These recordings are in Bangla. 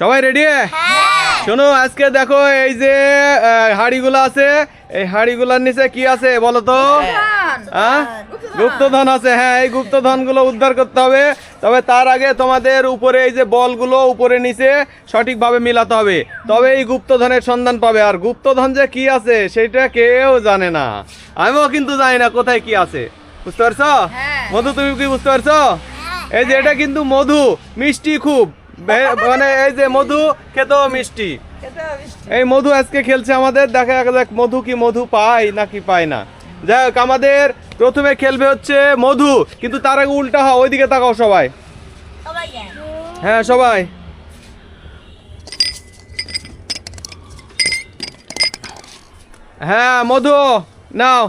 সবাই রেডি শোনো আজকে দেখো এই যে হাঁড়িগুলো আছে। এই হাঁড়িগুলোর নিচে কি আছে বলো তো? হ্যাঁ গুপ্তধন। আছে হ্যাঁ এই গুপ্তধনগুলো উদ্ধার করতে হবে। তবে তার আগে তোমাদের উপরে এই যে বলগুলো উপরে নিচে সঠিকভাবে মিলাতে হবে। তবে এই গুপ্তধনের সন্ধান পাবে। আর গুপ্তধন যে কি আছে সেটা কেউ জানে না। আমিও কিন্তু জানি না কোথায় কি আছে। বুঝতে পারছ? মধু তুমি কি বুঝতে পারছ? এই যে এটা কিন্তু মধু মিষ্টি খুব। মানে এই যে মধু খেতেও মিষ্টি। এই মধু আজকে খেলছে আমাদের দেখা যাক মধু কি মধু পায় নাকি পায় না। যাই হোক আমাদের প্রথমে খেলবে হচ্ছে মধু কিন্তু তার আগে উল্টা হও ওইদিকে তাকাও সবাই। হ্যাঁ সবাই। হ্যাঁ মধু নাও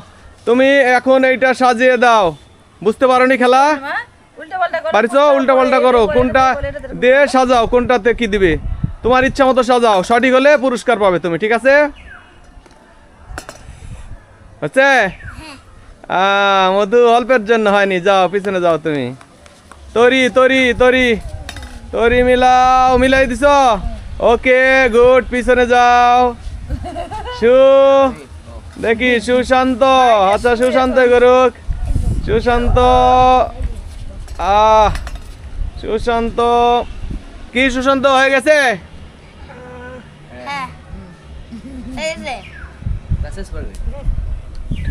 তুমি এখন এইটা সাজিয়ে দাও। বুঝতে পারোনি খেলা? পারিছো? উল্টা পাল্টা করো। কোনটা দিয়ে সাজাও, কোনটাতে কি দিবে? তোমার ইচ্ছা মতো সাজাও। সঠিক হলে পুরস্কার পাবে তুমি, ঠিক আছে? হচ্ছে? মধু অল্পের জন্য হয়নি। যাও, পিছনে যাও তুমি। তরি তরি তরি। তরি মিলাও, মিলাই দিছ? ওকে, গুড, পিছনে যাও। সু, দেখি, সুশান্ত। আচ্ছা সুশান্ত করুক। সুশান্ত। আহ সুশান্ত। কি সুশান্ত হয়ে গেছে?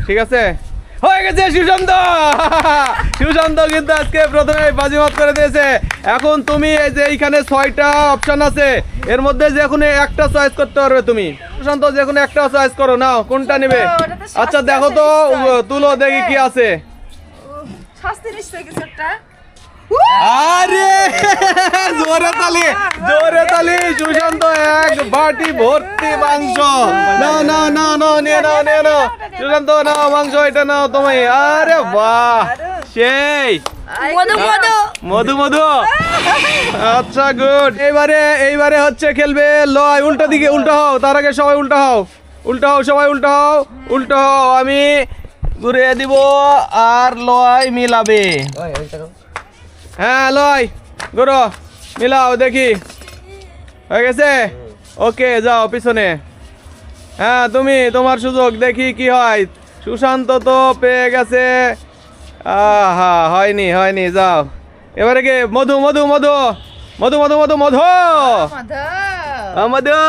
ঠিক আছে। হয়ে গেছে সুশান্ত। সুশান্ত কিন্তু আজকে প্রথমে বাজিমাত করে দিয়েছে। এখন তুমি এই যে এইখানে ছয়টা অপশন আছে এর মধ্যে যে কোনো একটা চয়েস করতে পারবে তুমি। সুশান্ত যে কোনো একটা চয়েস করো নাও কোনটা নেবে? আচ্ছা দেখো তো তুলো দেখি কি আছে। শাস্তি নিশ্চয়ই কিছু একটা। আরে জোরে তালি জোরে তালি সুশান্ত এক বাটি ভর্তি মাংস। নাও নাও নাও নাও নিয়ে নাও নিয়ে নাও সুশান্ত নাও মাংস এটা নাও আরে বাহ সেই। মধু মধু। মধু মধু। আচ্ছা গুড। এইবারে এইবারে হচ্ছে খেলবে লয়। উল্টো দিকে উল্টো হও তার আগে সবাই উল্টো হও। উল্টো হও সবাই উল্টো হও উল্টো হও। আমি ঘুরিয়ে দিব আর লয় মিলাবে। হ্যাঁ লয় গরো মিলাও দেখি। হয়ে গেছে? ওকে যাও পিছনে। হ্যাঁ তুমি তোমার সুযোগ দেখি কি হয়। সুশান্ত তো পেয়ে গেছে। আহা হয়নি হয়নি যাও। এবারে কি? মধু মধু মধু। মধু মধু মধু মধু। মধু।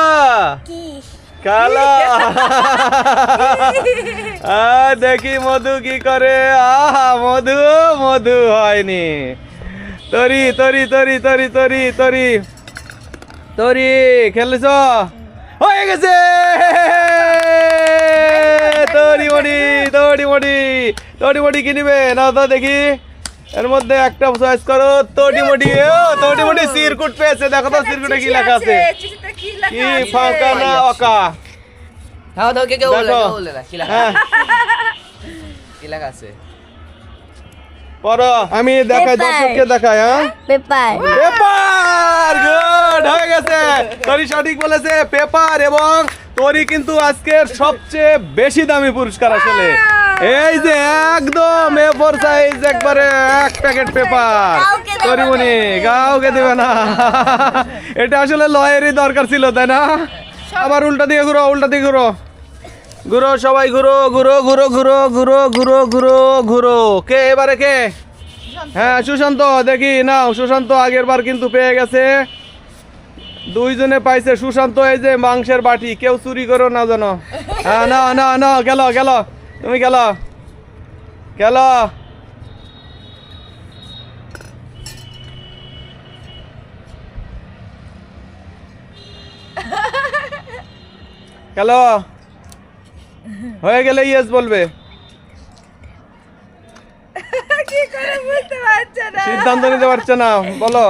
কালা। দেখি মধু কি করে। আহা মধু মধু হয়নি। তরি তরি তরি তরি তরি তরি। তরি খেলেছ? হয়ে গেছে! তরি মডি তরি মডি তরি মডি কি নিবে? না তো দেখি। এর মধ্যে একটা চয়েস করো তটি মডি ও তটি মডি সিরকুট পেয়েছে। দেখো তো সিরকুটে কি লেখা আছে। কি? ফাঁকা না অকা? দেখো। হ্যাঁ। কি লেখা আছে? পড়ো। আমি দেখাই দর্শককে দেখাই হ্যাঁ? পেপার। পেপার! গুড হয়ে গেছে। তরি সঠিক বলেছে পেপার এবং তরি কিন্তু আজকের সবচেয়ে বেশি দামি পুরস্কার আসলে। এই যে একদম এ ফোর সাইজ একবারে এক প্যাকেট পেপার। তরিমণি কাউকে দেবে না। এটা আসলে লয়েরই দরকার ছিল তাই না? আবার উল্টা দিকে ঘুরো উল্টা দিকে ঘুরো। ঘুরো সবাই ঘুরো ঘুরো ঘুরো ঘুরো ঘুরো ঘুরো ঘুরো ঘুরো কে এবারে কে? হ্যাঁ সুশান্ত দেখি নাও সুশান্ত আগের বার কিন্তু পেয়ে গেছে। দুইজনে পাইছে সুশান্ত এই যে মাংসের বাটি কেউ চুরি করো না জানো। হ্যাঁ না না না গেল গেল। তুমি গেল। গেল। গেল। হয়ে গেলে ইয়েস বলবে। কি করে বুঝতে পারছে না? সিদ্ধান্ত নিতে পারছে না বলো।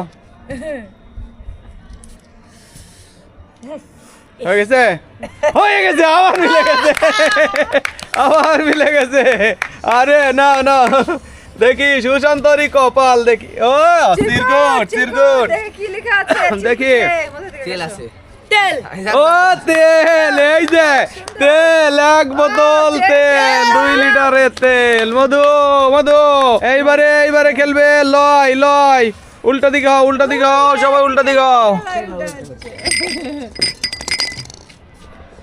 হয়ে গেছে? হয়ে গেছে আবার মিলে গেছে। আবার মিলে গেছে। আরে না না। দেখি সুশান্তরি কপাল দেখি। ও সিরকুট সিরকুট দেখি লেখা আছে দেখো। আছে। তেল। ও তেল এই যে তেল এক বোতল তেল দুই লিটারের তেল। মধু মধু এইবারে এইবারে খেলবে লয় লয়। উল্টা দিকে হও উল্টা দিকে হও সবাই উল্টা দিকে হও।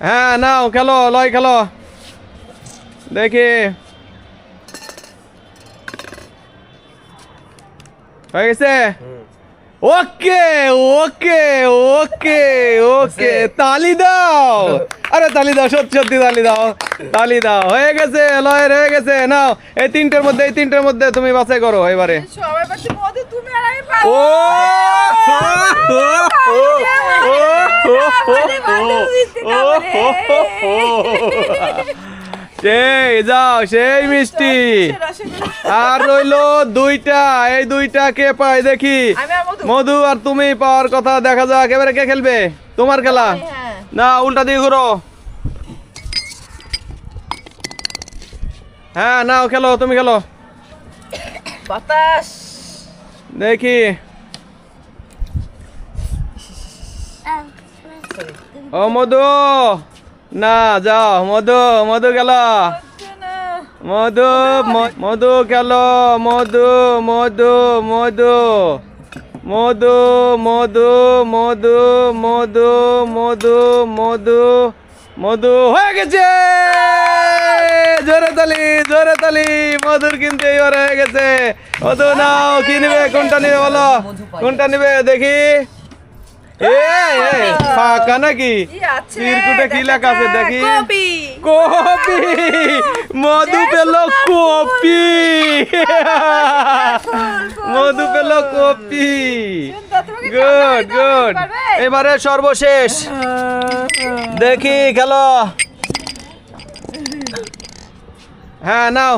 হ্যাঁ নাও খেলো লয় খেলো। দেখি। হয়ে গেছে? ওকে ওকে ওকে ওকে তালি দাও আরে তালি দাও সত্যি সত্যি তালি দাও তালি দাও হয়ে গেছে লয়ের হয়ে গেছে নাও এই তিনটের মধ্যে এই তিনটের মধ্যে তুমি বাছাই করো এবারে তুমি ও সেই যাও সেই মিষ্টি। আর রইল দুইটা এই দুইটা কে পায় দেখি। মধু। মধু আর তুমি পাওয়ার কথা দেখা যাক এবারে কে খেলবে? তোমার খেলা। হ্যাঁ। না উল্টা দিয়ে ঘুরো। হ্যাঁ নাও খেলো তুমি খেলো। বাতাস। দেখি। ও মধু। না, যাও, মধু মধু গেল। মধু মধু গেল, মধু মধু মধু। মধু মধু মধু মধু মধু মধু মধু হয়ে গেছে। জোরে তালি জোরে তালি মধুর কিন্তু এবার হয়ে গেছে। মধু নাও, কি নেবে, কোনটা নিবে বলো? কোনটা নিবে, দেখি। ফাঁকা নাকি? চিরকুটে কি লেখা আছে দেখি। কপি। মধু পেল কপি। মধু পেল কপি। Good good. এবারে সর্বশেষ। দেখি খেলো। হ্যাঁ নাও।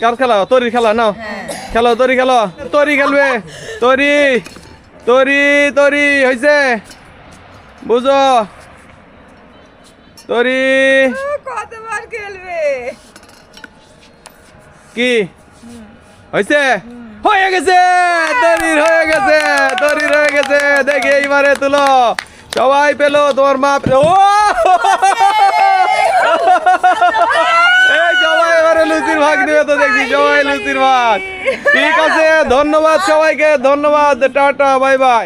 কার খেলা? তরি খেলা নাও। খেলো তরি খেলো। তরি খেলবে। তরি। তরি তরি হয়েছে বুঝো তরি। কতবার খেলবে? কি? হয়েছে হয়ে গেছে। তরির হয়ে গেছে তরির হয়ে গেছে। দেখি এইবারে তুলো। সবাই পেল তোমার মা পেল ও সবাই লুচির ভাগ নিয়ে তো দেখি সবাই লুচির ভাগ। ঠিক আছে, ধন্যবাদ সবাইকে, ধন্যবাদ, টাটা, বাই বাই।